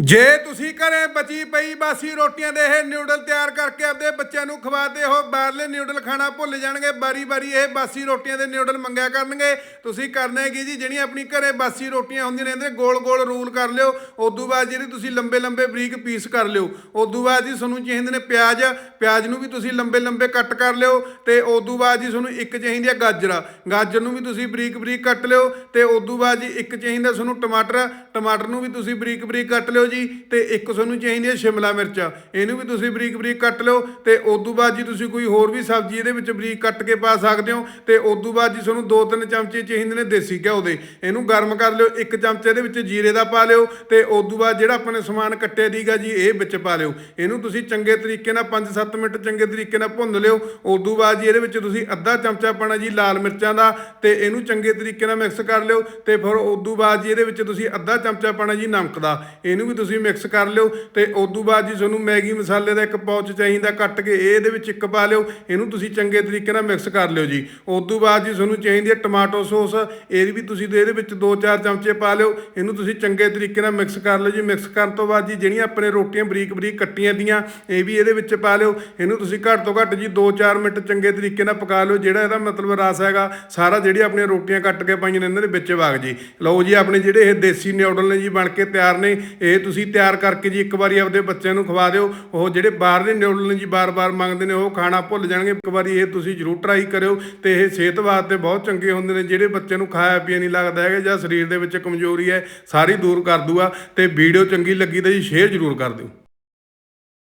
ਜੇ ਤੁਸੀਂ ਘਰੇ ਬਚੀ ਪਈ ਬਾਸੀ ਰੋਟੀਆਂ ਦੇ ਇਹ ਨਿਊਡਲ ਤਿਆਰ ਕਰਕੇ ਆਪਦੇ ਬੱਚਿਆਂ ਨੂੰ ਖਵਾਦੇ ਹੋ, ਬਾਹਰਲੇ ਨਿਊਡਲ ਖਾਣਾ ਭੁੱਲ ਜਾਣਗੇ ਬਾਰੀ-ਬਾਰੀ ਇਹ ਬਾਸੀ ਰੋਟੀਆਂ ਦੇ ਨਿਊਡਲ ਮੰਗਿਆ ਕਰਨਗੇ। ਤੁਸੀਂ ਕਰਨਾ ਕੀ ਜੀ, ਜਿਹੜੀਆਂ ਆਪਣੀ ਘਰੇ ਬਾਸੀ ਰੋਟੀਆਂ ਹੁੰਦੀਆਂ ਨੇ, ਇਹਦੇ ਗੋਲ-ਗੋਲ ਰੂਲ ਕਰ ਲਿਓ। ਉਦੋਂ ਬਾਅਦ ਜਿਹੜੀ ਤੁਸੀਂ ਲੰਬੇ-ਲੰਬੇ ਬਰੀਕ ਪੀਸ ਕਰ ਲਿਓ। ਉਦੋਂ ਬਾਅਦ ਜੀ ਤੁਹਾਨੂੰ ਚਾਹੀਦੇ ਨੇ ਪਿਆਜ਼। ਪਿਆਜ਼ ਨੂੰ ਵੀ ਤੁਸੀਂ ਲੰਬੇ-ਲੰਬੇ ਕੱਟ ਕਰ ਲਿਓ ਤੇ ਉਦੋਂ ਬਾਅਦ ਜੀ ਤੁਹਾਨੂੰ ਇੱਕ ਚਾਹੀਦੀ ਹੈ ਗਾਜਰ। ਗਾਜਰ ਨੂੰ ਵੀ ਤੁਸੀਂ ਬਰੀਕ-ਬਰੀਕ ਕੱਟ ਲਿਓ ਤੇ ਉਦੋਂ ਬਾਅਦ ਜੀ ਇੱਕ ਚਾਹੀਦਾ ਤੁਹਾਨੂੰ ਟਮਾਟਰ। ਟਮਾਟਰ ਨੂੰ ਵੀ ਤੁਸੀਂ ਬਰੀਕ-ਬਰੀਕ ਕੱਟ ਲਿਓ ਜੀ, ਤੇ ਇੱਕ ਤੁਹਾਨੂੰ ਚਾਹੀਦੀ ਹੈ ਸ਼ਿਮਲਾ ਮਿਰਚ। ਇਹਨੂੰ ਵੀ ਤੁਸੀਂ ਬਰੀਕ-ਬਰੀਕ ਕੱਟ ਲਿਓ, ਤੇ ਉਦੋਂ ਬਾਅਦ ਜੀ ਤੁਸੀਂ ਕੋਈ ਹੋਰ ਵੀ ਸਬਜ਼ੀ ਇਹਦੇ ਵਿੱਚ ਬਰੀਕ ਕੱਟ ਕੇ ਪਾ ਸਕਦੇ ਹੋ, ਤੇ ਤੋਂ ਬਾਅਦ ਜੀ ਤੁਹਾਨੂੰ 2-3 ਚਮਚੇ ਚਾਹੀਦੇ ਨੇ ਦੇਸੀ ਘਿਓ ਦੇ। ਇਹਨੂੰ ਗਰਮ ਕਰ ਲਿਓ, ਇੱਕ ਚਮਚੇ ਇਹਦੇ ਵਿੱਚ ਜੀਰੇ ਦਾ ਪਾ ਲਿਓ, ਤੇ ਤੋਂ ਬਾਅਦ ਜਿਹੜਾ ਆਪਣੇ ਸਮਾਨ ਕੱਟਿਆ ਦੀਗਾ ਜੀ, ਇਹ ਵਿੱਚ ਪਾ ਲਿਓ। ਇਹਨੂੰ ਤੁਸੀਂ ਚੰਗੇ ਤਰੀਕੇ ਨਾਲ 5-7 ਮਿੰਟ ਚੰਗੇ ਤਰੀਕੇ ਨਾਲ ਭੁੰਨ ਲਿਓ। ਉਸ ਤੋਂ ਬਾਅਦ ਜੀ ਇਹਦੇ ਵਿੱਚ ਤੁਸੀਂ ਅੱਧਾ ਚਮਚਾ ਪਾਣਾ ਜੀ ਲਾਲ ਮਿਰਚਾਂ ਦਾ, ਤੇ ਇਹਨੂੰ ਚੰਗੇ ਤਰੀਕੇ ਨਾਲ ਮਿਕਸ ਕਰ ਲਿਓ, ਤੇ ਫਿਰ ਉਦੋਂ ਬਾਅਦ ਜੀ ਇਹਦੇ ਵਿੱਚ ਤੁਸੀਂ ਅੱਧਾ ਚਮਚਾ ਪਾਣਾ ਜੀ ਨਮਕ ਦਾ। ਇਹਨੂੰ ਵੀ ਤੁਸੀਂ ਮਿਕਸ ਕਰ ਲਿਓ ਤੇ ਤੋਂ ਬਾਅਦ ਜੀ ਤੁਹਾਨੂੰ ਮੈਗੀ ਮਸਾਲੇ ਦਾ ਇੱਕ ਪਾਊਚ ਚਾਹੀਦਾ ਕੱਟ ਕੇ ਇਹ ਇਹਦੇ ਵਿੱਚ ਇੱਕ ਪਾ ਲਿਓ, ਇਹਨੂੰ ਤੁਸੀਂ ਚੰਗੇ ਤਰੀਕੇ ਨਾਲ ਮਿਕਸ ਕਰ ਲਿਓ ਜੀ। ਉਦੋਂ ਬਾਅਦ ਜੀ ਤੁਹਾਨੂੰ ਚਾਹੀਦੀ ਹੈ ਟਮਾਟੋ ਸੌਸ, ਇਹ ਵੀ ਤੁਸੀਂ ਇਹਦੇ ਵਿੱਚ 2-4 ਚਮਚੇ ਪਾ ਲਿਓ, ਇਹਨੂੰ ਤੁਸੀਂ ਚੰਗੇ ਤਰੀਕੇ ਨਾਲ ਮਿਕਸ ਕਰ ਲਿਓ ਜੀ। ਮਿਕਸ ਕਰਨ ਤੋਂ ਬਾਅਦ ਜੀ ਜਿਹੜੀਆਂ ਆਪਣੇ ਰੋਟੀਆਂ ਬਰੀਕ ਬਰੀਕ ਕੱਟੀਆਂ ਦੀਆਂ, ਇਹ ਵੀ ਇਹਦੇ ਵਿੱਚ ਪਾ ਲਿਓ। ਇਹਨੂੰ ਤੁਸੀਂ ਘੱਟ ਤੋਂ ਘੱਟ ਜੀ 2-4 ਮਿੰਟ ਚੰਗੇ ਤਰੀਕੇ ਨਾਲ ਪਕਾ ਲਿਓ, ਜਿਹੜਾ ਇਹਦਾ ਮਤਲਬ ਰਸ ਹੈਗਾ, ਸਾਰਾ ਜਿਹੜੀ ਆਪਣੀਆਂ ਰੋਟੀਆਂ ਕੱਟ ਕੇ ਪਾਈਆਂ ਨੇ ਇਹਨਾਂ ਦੇ ਵਿੱਚ ਵਗ ਜੀ। ਲਓ ਜੀ, ਆਪਣੇ ਜਿਹੜੇ ਇਹ ਦੇਸੀ ਨਿਊਡਲ ਨੇ ਜੀ ਬਣ ਕੇ ਤਿਆਰ ਨੇ, ਇਹ ਤੁਸੀਂ ਤਿਆਰ ਕਰਕੇ ਜੀ ਇੱਕ ਵਾਰੀ ਆਪਦੇ ਬੱਚਿਆਂ ਨੂੰ ਖਵਾ ਦਿਓ, ਉਹ ਜਿਹੜੇ ਬਾਹਰਲੇ ਨਿਊਡਲ ਨੇ ਜੀ ਬਾਰ-ਬਾਰ ਮੰਗਦੇ ਨੇ, ਉਹ ਖਾਣਾ ਭੁੱਲ ਜਾਣਗੇ, ਇੱਕ ਵਾਰੀ ਇਹ ਤੁਸੀਂ ਜ਼ਰੂਰ ਟਰਾਈ ਕਰਿਓ ਤੇ ਇਹ ਸਿਹਤ ਵਾਸਤੇ ਬਹੁਤ ਚੰਗੇ ਹੁੰਦੇ ਨੇ, ਜਿਹੜੇ ਬੱਚੇ ਨੂੰ ਖਾਇਆ ਪੀਆ ਨਹੀਂ ਲੱਗਦਾ ਹੈਗਾ ਜਾਂ ਸਰੀਰ ਦੇ ਵਿੱਚ ਕਮਜ਼ੋਰੀ ਹੈ, ਸਾਰੀ ਦੂਰ ਕਰ ਦੂਗਾ ਤੇ ਵੀਡੀਓ ਚੰਗੀ ਲੱਗੀ ਤਾਂ ਜੀ ਸ਼ੇਅਰ ਜ਼ਰੂਰ ਕਰ ਦਿਓ।